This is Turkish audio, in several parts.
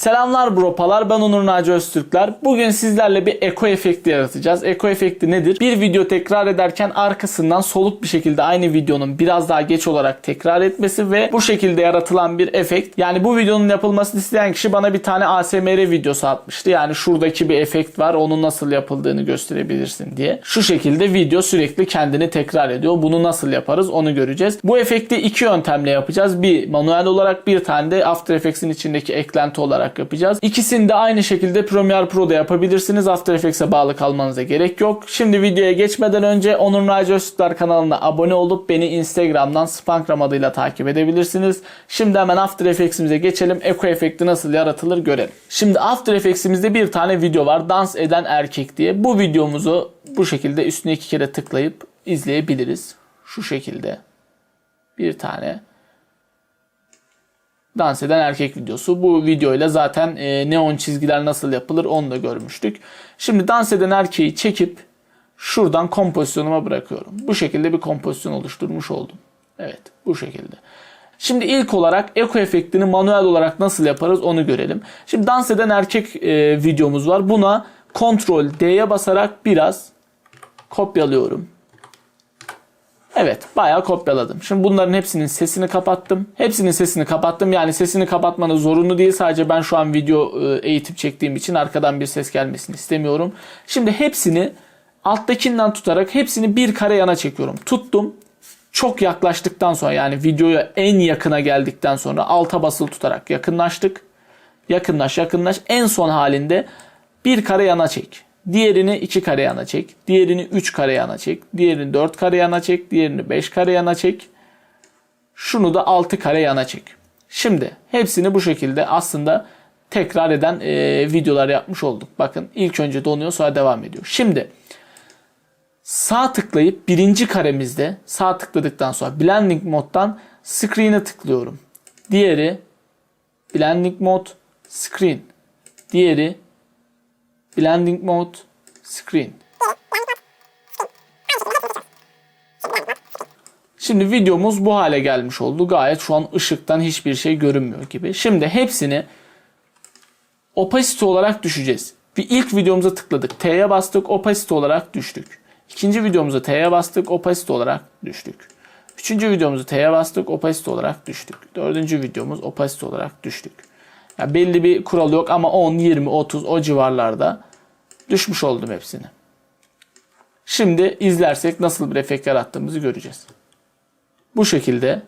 Selamlar bropalar ben Onur Naci Öztürkler. Bugün sizlerle bir eko efekti yaratacağız. Eko efekti nedir? Bir video tekrar ederken arkasından soluk bir şekilde aynı videonun biraz daha geç olarak tekrar etmesi ve bu şekilde yaratılan bir efekt. Yani bu videonun yapılmasını isteyen kişi bana bir tane ASMR videosu atmıştı. Yani şuradaki bir efekt var onun nasıl yapıldığını gösterebilirsin diye. Şu şekilde video sürekli kendini tekrar ediyor. Bunu nasıl yaparız onu göreceğiz. Bu efekti iki yöntemle yapacağız. Bir manuel olarak bir tane de After Effects'in içindeki eklenti olarak yapacağız. İkisini de aynı şekilde Premiere Pro'da yapabilirsiniz. After Effects'e bağlı kalmanıza gerek yok. Şimdi videoya geçmeden önce Onur Naci Öztürkler kanalına abone olup beni Instagram'dan Spankram adıyla takip edebilirsiniz. Şimdi hemen After Effects'imize geçelim. Eko efekti nasıl yaratılır görelim. Şimdi After Effects'imizde bir tane video var. Dans eden erkek diye. Bu videomuzu bu şekilde üstüne iki kere tıklayıp izleyebiliriz. Şu şekilde. Bir tane dans eden erkek videosu. Bu videoyla zaten e, neon çizgiler nasıl yapılır onu da görmüştük. Şimdi dans eden erkeği çekip şuradan kompozisyonuma bırakıyorum. Bu şekilde bir kompozisyon oluşturmuş oldum. Evet bu şekilde. Şimdi ilk olarak eko efektini manuel olarak nasıl yaparız onu görelim. Şimdi dans eden erkek e, videomuz var. Buna Ctrl D'ye basarak biraz kopyalıyorum. Evet bayağı kopyaladım. Şimdi bunların hepsinin sesini kapattım. Hepsinin sesini kapattım. Yani sesini kapatmanız zorunlu değil. Sadece ben şu an video e, eğitip çektiğim için arkadan bir ses gelmesini istemiyorum. Şimdi hepsini alttakinden tutarak hepsini bir kare yana çekiyorum. Tuttum. Çok yaklaştıktan sonra yani videoya en yakına geldikten sonra alta basılı tutarak yakınlaştık. Yakınlaş yakınlaş. En son halinde bir kare yana çek. Diğerini 2 kare yana çek. Diğerini 3 kare yana çek. Diğerini 4 kare yana çek. Diğerini 5 kare yana çek. Şunu da 6 kare yana çek. Şimdi hepsini bu şekilde aslında tekrar eden e, videolar yapmış olduk. Bakın ilk önce donuyor sonra devam ediyor. Şimdi sağ tıklayıp birinci karemizde sağ tıkladıktan sonra blending moddan screen'e tıklıyorum. Diğeri blending mod screen. Diğeri Blending Mode Screen. Şimdi videomuz bu hale gelmiş oldu. Gayet şu an ışıktan hiçbir şey görünmüyor gibi. Şimdi hepsini opacity olarak düşeceğiz. Bir ilk videomuza tıkladık. T'ye bastık. Opacity olarak düştük. İkinci videomuza T'ye bastık. Opacity olarak düştük. Üçüncü videomuzu T'ye bastık. Opacity olarak düştük. Dördüncü videomuz opacity olarak düştük. Yani belli bir kural yok ama 10, 20, 30 o civarlarda düşmüş oldum hepsini. Şimdi izlersek nasıl bir efekt yarattığımızı göreceğiz. Bu şekilde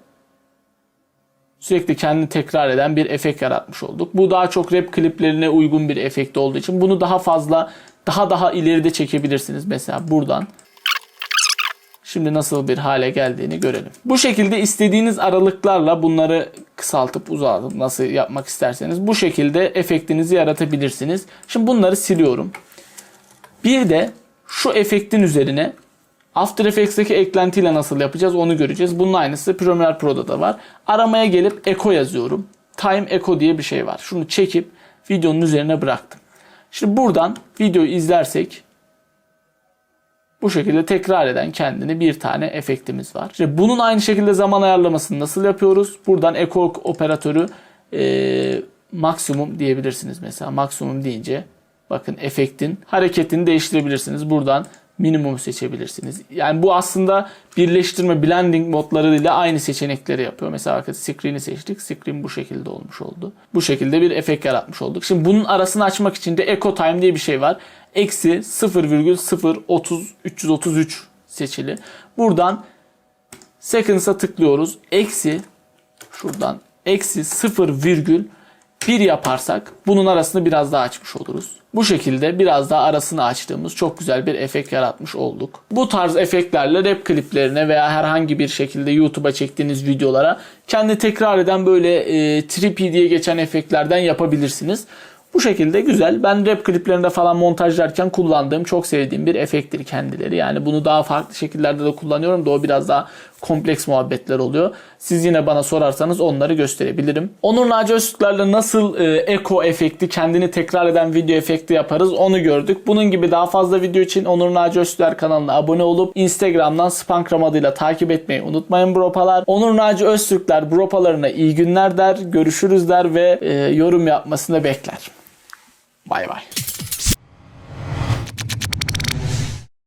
sürekli kendini tekrar eden bir efekt yaratmış olduk. Bu daha çok rap kliplerine uygun bir efekt olduğu için bunu daha fazla daha daha ileride çekebilirsiniz. Mesela buradan Şimdi nasıl bir hale geldiğini görelim. Bu şekilde istediğiniz aralıklarla bunları kısaltıp uzatıp nasıl yapmak isterseniz bu şekilde efektinizi yaratabilirsiniz. Şimdi bunları siliyorum. Bir de şu efektin üzerine After Effects'teki eklentiyle nasıl yapacağız onu göreceğiz. Bunun aynısı Premiere Pro'da da var. Aramaya gelip Echo yazıyorum. Time Echo diye bir şey var. Şunu çekip videonun üzerine bıraktım. Şimdi buradan videoyu izlersek bu şekilde tekrar eden kendini bir tane efektimiz var. İşte bunun aynı şekilde zaman ayarlamasını nasıl yapıyoruz? Buradan Echo operatörü e, maksimum diyebilirsiniz mesela. Maksimum deyince bakın efektin hareketini değiştirebilirsiniz. Buradan minimum seçebilirsiniz. Yani bu aslında birleştirme blending modlarıyla aynı seçenekleri yapıyor. Mesela bakın screen'i seçtik. Screen bu şekilde olmuş oldu. Bu şekilde bir efekt yaratmış olduk. Şimdi bunun arasını açmak için de eco time diye bir şey var. Eksi 0,030 seçili. Buradan seconds'a tıklıyoruz. Eksi şuradan eksi 0,030 1 yaparsak bunun arasını biraz daha açmış oluruz. Bu şekilde biraz daha arasını açtığımız çok güzel bir efekt yaratmış olduk. Bu tarz efektlerle rap kliplerine veya herhangi bir şekilde YouTube'a çektiğiniz videolara kendi tekrar eden böyle e, trippy diye geçen efektlerden yapabilirsiniz. Bu şekilde güzel. Ben rap kliplerinde falan montajlarken kullandığım, çok sevdiğim bir efekttir kendileri. Yani bunu daha farklı şekillerde de kullanıyorum da o biraz daha kompleks muhabbetler oluyor. Siz yine bana sorarsanız onları gösterebilirim. Onur Naci Öztürkler'le nasıl e, eko efekti, kendini tekrar eden video efekti yaparız onu gördük. Bunun gibi daha fazla video için Onur Naci Öztürkler kanalına abone olup Instagram'dan Spankram adıyla takip etmeyi unutmayın bropalar. Onur Naci Öztürkler bropalarına iyi günler der, görüşürüz der ve e, yorum yapmasını bekler. Bay bay.